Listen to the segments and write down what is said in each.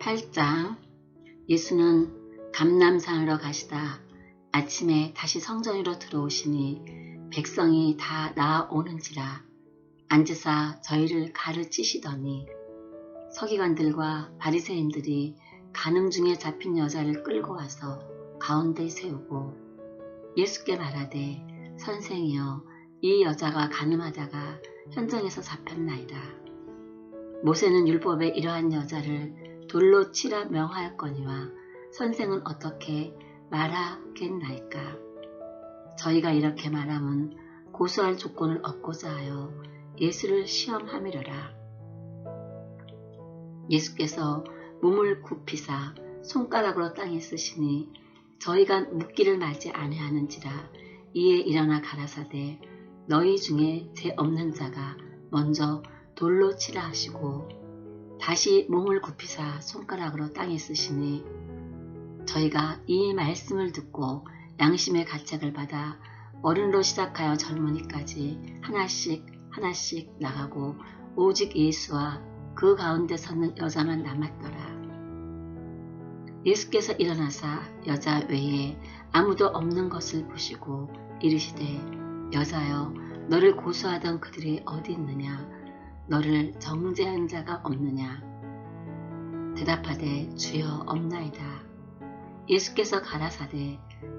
8장 예수는 감남산으로 가시다 아침에 다시 성전으로 들어오시니 백성이 다 나아오는지라 앉으사 저희를 가르치시더니 서기관들과 바리새인들이 간음 중에 잡힌 여자를 끌고 와서 가운데 세우고 예수께 말하되 선생이여 이 여자가 간음하다가 현장에서 잡혔나이다. 모세는 율법에 이러한 여자를 돌로 치라 명하였거니와 선생은 어떻게 말하겠나이까. 저희가 이렇게 말함은 고소할 조건을 얻고자 하여 예수를 시험함이러라. 예수께서 몸을 굽히사 손가락으로 땅에 쓰시니 저희가 묻기를 맞지 아니하는지라 이에 일어나 가라사대 너희 중에 죄 없는 자가 먼저 돌로 치라 하시고 다시 몸을 굽히사 손가락으로 땅에 쓰시니 저희가 이 말씀을 듣고 양심의 가책을 받아 어른으로 시작하여 젊은이까지 하나씩 하나씩 나가고 오직 예수와 그 가운데 섰는 여자만 남았더라. 예수께서 일어나사 여자 외에 아무도 없는 것을 보시고 이르시되 여자여 너를 고소하던 그들이 어디 있느냐 너를 정죄한 자가 없느냐? 대답하되 주여 없나이다. 예수께서 가라사대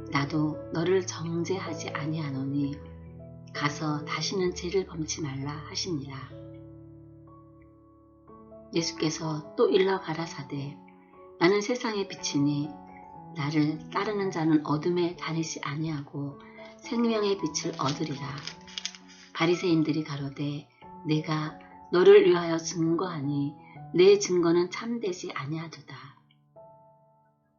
나도 너를 정죄하지 아니하노니 가서 다시는 죄를 범치 말라 하시니라 예수께서 또 일러 가라사대 나는 세상의 빛이니 나를 따르는 자는 어둠에 다니지 아니하고 생명의 빛을 얻으리라. 바리새인들이 가로되 내가 너를 위하여 증거하니 내 증거는 참되지 아니하도다.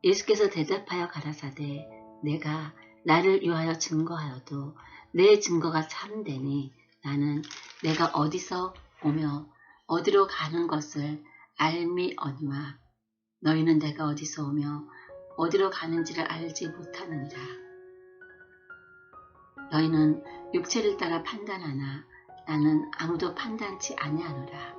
예수께서 대답하여 가라사대 내가 나를 위하여 증거하여도 내 증거가 참되니 나는 내가 어디서 오며 어디로 가는 것을 알미언니와 너희는 내가 어디서 오며 어디로 가는지를 알지 못하느니라. 너희는 육체를 따라 판단하나 나는 아무도 판단치 아니하노라.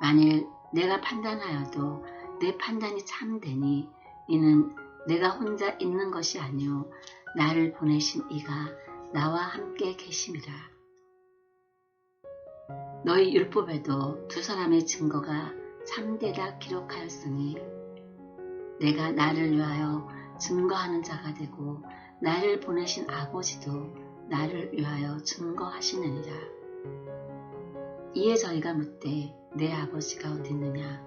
만일 내가 판단하여도 내 판단이 참되니 이는 내가 혼자 있는 것이 아니요 나를 보내신 이가 나와 함께 계심이라. 너희 율법에도 두 사람의 증거가 참되다 기록하였으니 내가 나를 위하여 증거하는 자가 되고 나를 보내신 아버지도 나를 위하여 증거하시느니라. 이에 저희가 묻되 내 아버지가 어디 있느냐?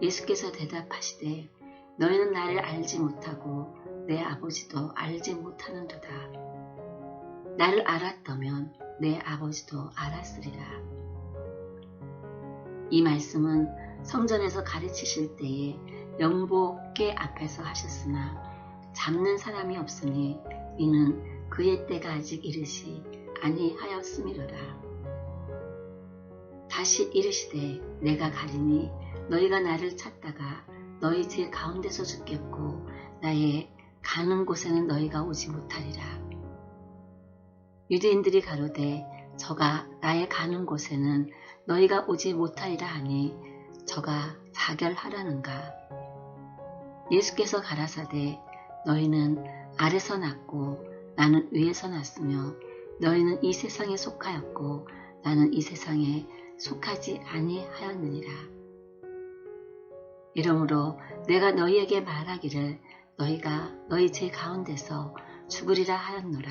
예수께서 대답하시되 너희는 나를 알지 못하고 내 아버지도 알지 못하는도다. 나를 알았다면 내 아버지도 알았으리라. 이 말씀은 성전에서 가르치실 때에 영복계 앞에서 하셨으나 잡는 사람이 없으니 이는 그의 때가 아직 이르시 아니하였음이로라. 다시 이르시되 내가 가리니 너희가 나를 찾다가 너희 제 가운데서 죽겠고 나의 가는 곳에는 너희가 오지 못하리라. 유대인들이 가로되 저가 나의 가는 곳에는 너희가 오지 못하리라 하니 저가 자결하라는가. 예수께서 가라사대 너희는 아래서 났고 나는 위에서 났으며 너희는 이 세상에 속하였고 나는 이 세상에 속하지 아니하였느니라. 이러므로 내가 너희에게 말하기를 너희가 너희 제 가운데서 죽으리라 하였노라.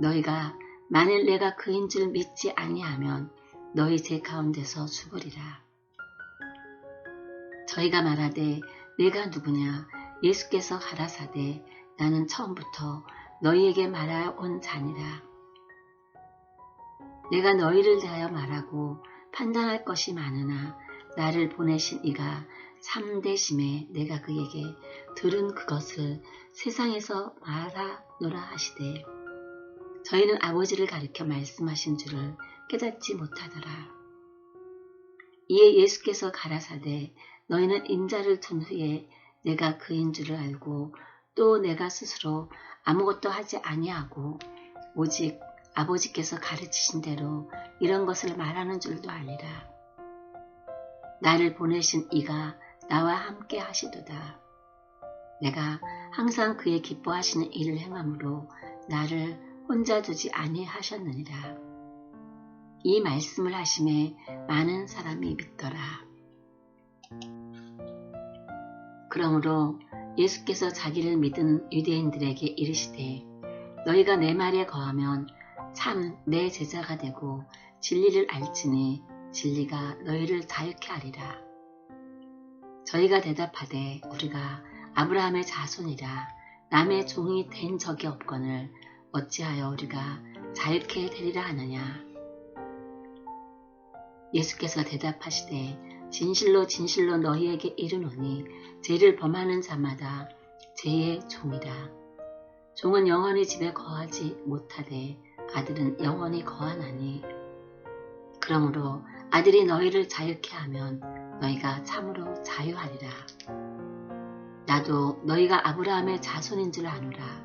너희가 만일 내가 그인 줄 믿지 아니하면 너희 제 가운데서 죽으리라. 저희가 말하되 내가 누구냐 예수께서 가라사대 나는 처음부터 너희에게 말하여 온 자니라. 내가 너희를 대하여 말하고 판단할 것이 많으나 나를 보내신 이가 참되심에 내가 그에게 들은 그것을 세상에서 말하노라 하시되 저희는 아버지를 가리켜 말씀하신 줄을 깨닫지 못하더라. 이에 예수께서 가라사대 너희는 인자를 둔 후에 내가 그인 줄을 알고 또 내가 스스로 아무것도 하지 아니하고 오직 아버지께서 가르치신 대로 이런 것을 말하는 줄도 아니라 나를 보내신 이가 나와 함께 하시도다. 내가 항상 그의 기뻐하시는 일을 행함으로 나를 혼자 두지 아니하셨느니라. 이 말씀을 하심에 많은 사람이 믿더라. 그러므로 예수께서 자기를 믿은 유대인들에게 이르시되 너희가 내 말에 거하면 참 내 제자가 되고 진리를 알지니 진리가 너희를 자유케 하리라. 저희가 대답하되 우리가 아브라함의 자손이라 남의 종이 된 적이 없거늘 어찌하여 우리가 자유케 되리라 하느냐. 예수께서 대답하시되 진실로 진실로 너희에게 이르노니 죄를 범하는 자마다 죄의 종이라. 종은 영원히 집에 거하지 못하되 아들은 영원히 거하나니. 그러므로 아들이 너희를 자유케 하면 너희가 참으로 자유하리라. 나도 너희가 아브라함의 자손인 줄 아노라.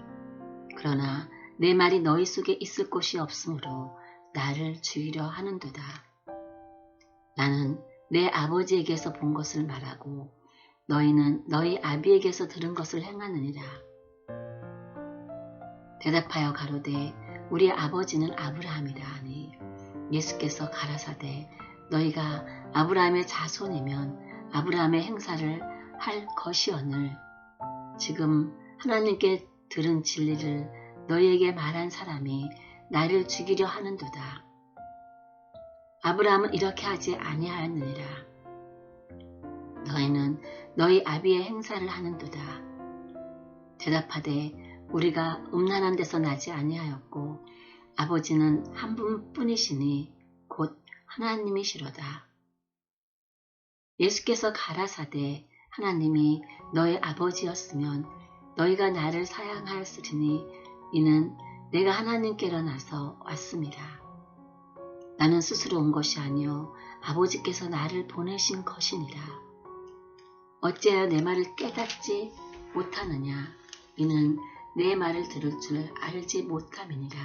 그러나 내 말이 너희 속에 있을 곳이 없으므로 나를 죽이려 하는도다. 나는 내 아버지에게서 본 것을 말하고 너희는 너희 아비에게서 들은 것을 행하느니라. 대답하여 가로되 우리 아버지는 아브라함이라 하니 예수께서 가라사대 너희가 아브라함의 자손이면 아브라함의 행사를 할 것이오늘 지금 하나님께 들은 진리를 너희에게 말한 사람이 나를 죽이려 하는도다. 아브라함은 이렇게 하지 아니하였느니라. 너희는 너희 아비의 행사를 하는도다. 대답하되 우리가 음란한 데서 나지 아니하였고 아버지는 한 분뿐이시니 곧 하나님이시로다. 예수께서 가라사대 하나님이 너의 아버지였으면 너희가 나를 사양하였으리니 이는 내가 하나님께로 나서 왔습니다. 나는 스스로 온 것이 아니요 아버지께서 나를 보내신 것이니라. 어찌하여 내 말을 깨닫지 못하느냐 이는 내 말을 들을 줄 알지 못함이니라.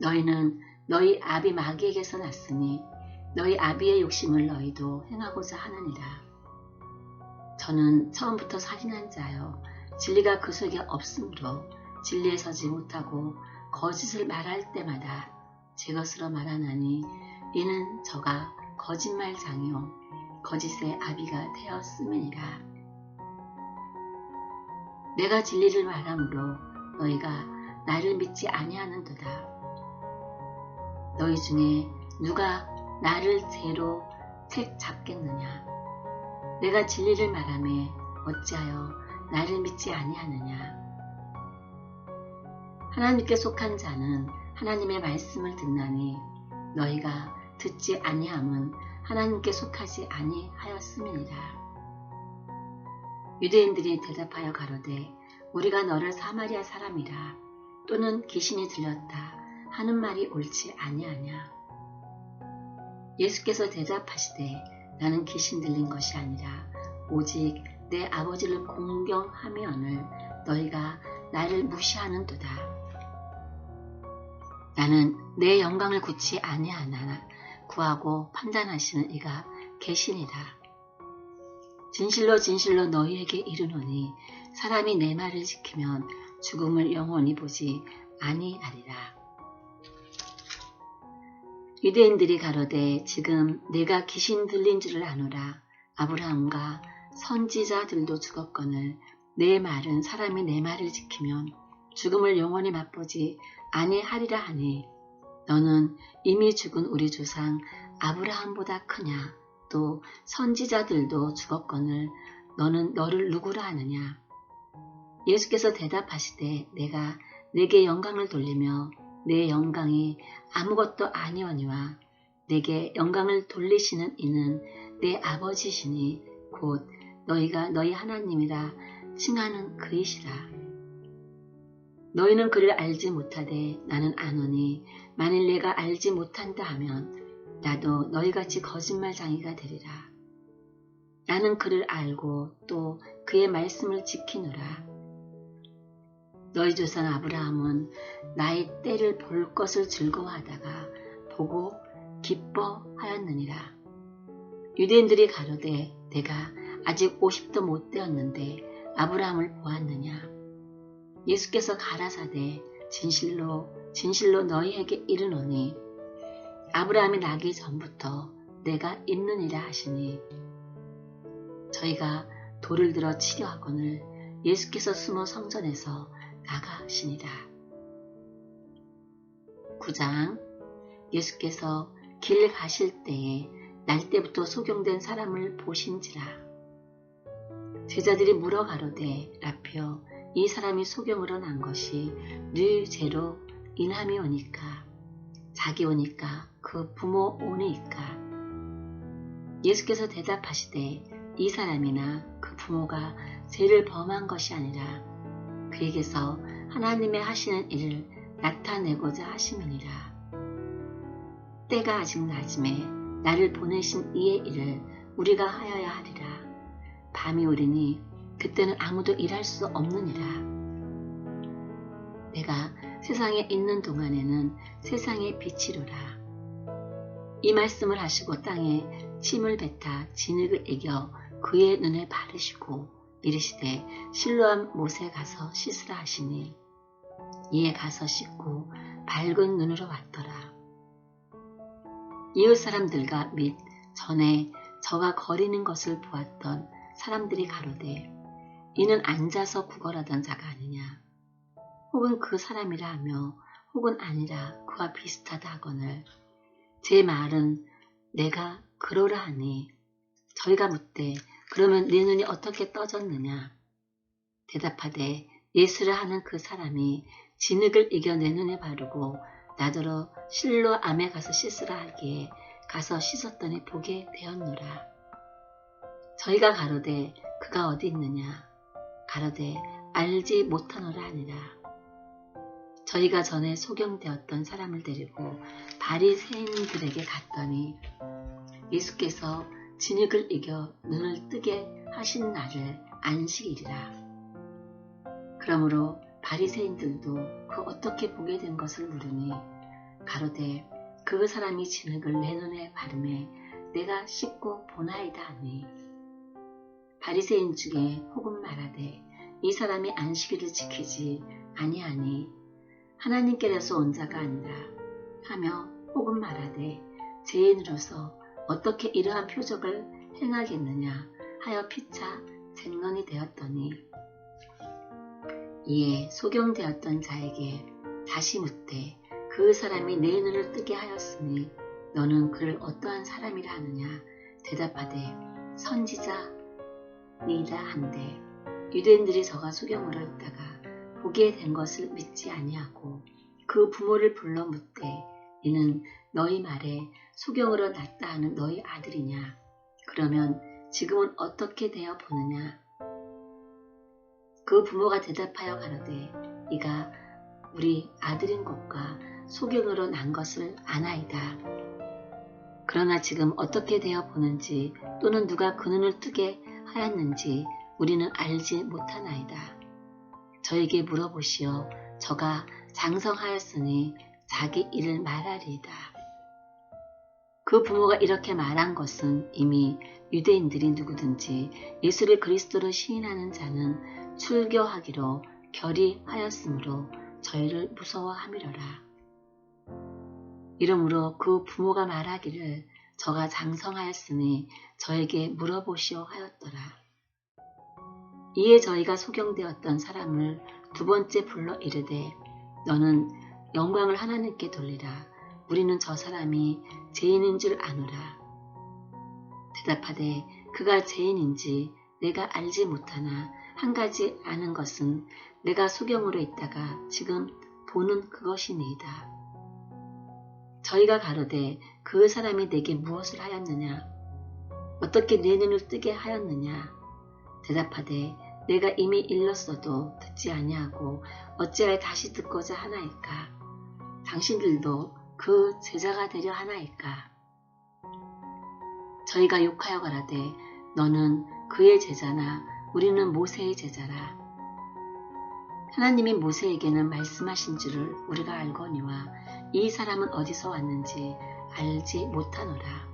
너희는 너희 아비 마귀에게서 났으니 너희 아비의 욕심을 너희도 행하고자 하느니라. 저는 처음부터 살인한 자요 진리가 그 속에 없으므로 진리에 서지 못하고 거짓을 말할 때마다 제 것으로 말하나니 이는 저가 거짓말장이요 거짓의 아비가 되었음이니라. 내가 진리를 말함으로 너희가 나를 믿지 아니하는도다. 너희 중에 누가 나를 죄로 책 잡겠느냐? 내가 진리를 말함에 어찌하여 나를 믿지 아니하느냐? 하나님께 속한 자는 하나님의 말씀을 듣나니 너희가 듣지 아니함은 하나님께 속하지 아니하였음이니라. 유대인들이 대답하여 가로되 우리가 너를 사마리아 사람이라 또는 귀신이 들렸다 하는 말이 옳지 아니하냐. 예수께서 대답하시되 나는 귀신 들린 것이 아니라 오직 내 아버지를 공경하면을 너희가 나를 무시하는도다. 나는 내 영광을 굳이 아니하나 구하고 판단하시는 이가 계시니라. 진실로 진실로 너희에게 이르노니 사람이 내 말을 지키면 죽음을 영원히 보지 아니하리라. 유대인들이 가로되 지금 내가 귀신 들린 줄을 아노라. 아브라함과 선지자들도 죽었거늘 내 말은 사람이 내 말을 지키면 죽음을 영원히 맛보지 아니하리라 하니 너는 이미 죽은 우리 조상 아브라함보다 크냐 또 선지자들도 죽었거늘 너는 너를 누구라 하느냐 예수께서 대답하시되 내가 내게 영광을 돌리며 내 영광이 아무것도 아니오니와 내게 영광을 돌리시는 이는 내 아버지시니 곧 너희가 너희 하나님이라 칭하는 그이시라. 너희는 그를 알지 못하되 나는 아노니 만일 내가 알지 못한다 하면 나도 너희같이 거짓말장이가 되리라. 나는 그를 알고 또 그의 말씀을 지키노라. 너희 조상 아브라함은 나의 때를 볼 것을 즐거워하다가 보고 기뻐하였느니라. 유대인들이 가로되 내가 아직 50도 못 되었는데 아브라함을 보았느냐 예수께서 가라사대 진실로 진실로 너희에게 이르노니 아브라함이 나기 전부터 내가 있느니라 하시니 저희가 돌을 들어 치려 하거늘 예수께서 숨어 성전에서 나가시니라. 9장 예수께서 길 가실 때에 날 때부터 소경된 사람을 보신지라. 제자들이 물어 가로되 라표 이 사람이 소경으로 난 것이 네 죄로 인함이 오니까 자기 오니까 그 부모 오니까 예수께서 대답하시되 이 사람이나 그 부모가 죄를 범한 것이 아니라 그에게서 하나님의 하시는 일을 나타내고자 하심이니라. 때가 아직 낮음에 나를 보내신 이의 일을 우리가 하여야 하리라. 밤이 오리니 그때는 아무도 일할 수 없느니라. 내가 세상에 있는 동안에는 세상의 빛이로라. 이 말씀을 하시고 땅에 침을 뱉아 진흙을 이겨 그의 눈에 바르시고 이르시되 실로암 못에 가서 씻으라 하시니 이에 가서 씻고 밝은 눈으로 왔더라. 이웃 사람들과 및 전에 저가 거리는 것을 보았던 사람들이 가로되 이는 앉아서 구걸하던 자가 아니냐. 혹은 그 사람이라 하며 혹은 아니라 그와 비슷하다 하거늘. 제 말은 내가 그러라 하니 저희가 묻되 그러면 네 눈이 어떻게 떠졌느냐. 대답하되 예수를 하는 그 사람이 진흙을 이겨 내 눈에 바르고 나더러 실로 암에 가서 씻으라 하기에 가서 씻었더니 보게 되었노라. 저희가 가로되 그가 어디 있느냐 가로되 알지 못하노라 하니라. 저희가 전에 소경되었던 사람을 데리고 바리새인들에게 갔더니 예수께서 진흙을 이겨 눈을 뜨게 하신 날을 안식일이라. 그러므로 바리새인들도 그 어떻게 보게 된 것을 물으니 가로되 그 사람이 진흙을 내 눈에 바르매 내가 씻고 보나이다 하니 바리새인 중에 혹은 말하되 이 사람이 안식일을 지키지 아니하니 하나님께로서 온 자가 아니라 하며 혹은 말하되 죄인으로서 어떻게 이러한 표적을 행하겠느냐 하여 피차 쟁론이 되었더니 이에 소경되었던 자에게 다시 묻되 그 사람이 내 눈을 뜨게 하였으니 너는 그를 어떠한 사람이라 하느냐? 대답하되 선지자 니라 한데 유대인들이 저가 소경으로 있다가 보게 된 것을 믿지 아니하고 그 부모를 불러 묻되 이는 너희 말에 소경으로 났다 하는 너희 아들이냐? 그러면 지금은 어떻게 되어 보느냐? 그 부모가 대답하여 가로되 이가 우리 아들인 것과 소경으로 난 것을 아나이다. 그러나 지금 어떻게 되어 보는지 또는 누가 그 눈을 뜨게 하였는지 우리는 알지 못하나이다. 저에게 물어보시오. 저가 장성하였으니 자기 일을 말하리이다. 그 부모가 이렇게 말한 것은 이미 유대인들이 누구든지 예수를 그리스도로 시인하는 자는 출교하기로 결의하였으므로 저희를 무서워함이로라. 이러므로 그 부모가 말하기를 저가 장성하였으니 저에게 물어보시오 하였더라. 이에 저희가 소경되었던 사람을 두 번째 불러 이르되 너는 영광을 하나님께 돌리라. 우리는 저 사람이 죄인인 줄 아노라. 대답하되 그가 죄인인지 내가 알지 못하나 한 가지 아는 것은 내가 소경으로 있다가 지금 보는 그것이니이다. 저희가 가로되 그 사람이 내게 무엇을 하였느냐? 어떻게 내 눈을 뜨게 하였느냐? 대답하되 내가 이미 일렀어도 듣지 아니하고 어찌하여 다시 듣고자 하나이까? 당신들도 그 제자가 되려 하나이까? 저희가 욕하여 가라되 너는 그의 제자나 우리는 모세의 제자라. 하나님이 모세에게는 말씀하신 줄을 우리가 알거니와 이 사람은 어디서 왔는지 알지 못하노라.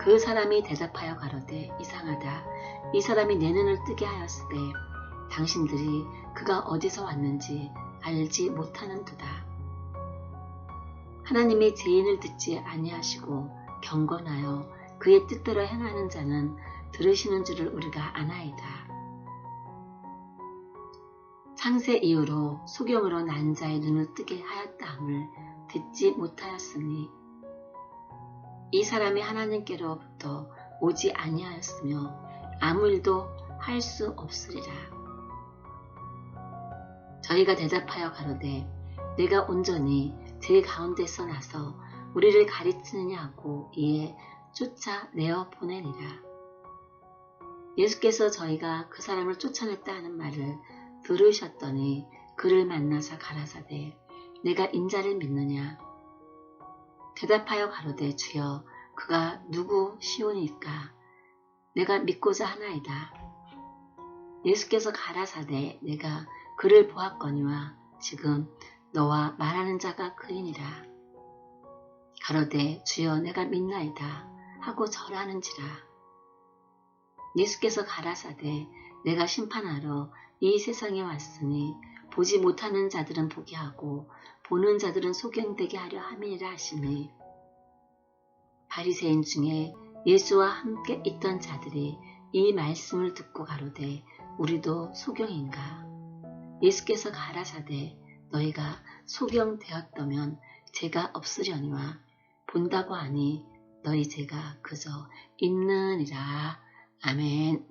그 사람이 대답하여 가로되 이상하다. 이 사람이 내 눈을 뜨게 하였으되 당신들이 그가 어디서 왔는지 알지 못하는도다. 하나님의 제인을 듣지 아니하시고 경건하여 그의 뜻대로 행하는 자는 들으시는 줄을 우리가 아나이다. 창세 이후로 소경으로 난 자의 눈을 뜨게 하였다 함을 듣지 못하였으니 이 사람이 하나님께로부터 오지 아니하였으며 아무 일도 할 수 없으리라. 저희가 대답하여 가로되 내가 온전히 제 가운데서 나서 우리를 가르치느냐 하고 이에 쫓아내어 보내니라. 예수께서 저희가 그 사람을 쫓아냈다 하는 말을 들으셨더니 그를 만나서 가라사대 내가 인자를 믿느냐 대답하여 가로되 주여 그가 누구 시오니까 내가 믿고자 하나이다. 예수께서 가라사대 내가 그를 보았거니와 지금 너와 말하는 자가 그이니라. 가로되 주여 내가 믿나이다 하고 절하는지라. 예수께서 가라사대 내가 심판하러 이 세상에 왔으니 보지 못하는 자들은 보게 하고 보는 자들은 소경되게 하려 함이라 하시니 바리새인 중에 예수와 함께 있던 자들이 이 말씀을 듣고 가로되 우리도 소경인가? 예수께서 가라사대 너희가 소경되었다면 죄가 없으려니와 본다고 하니 너희 죄가 그저 있느니라. 아멘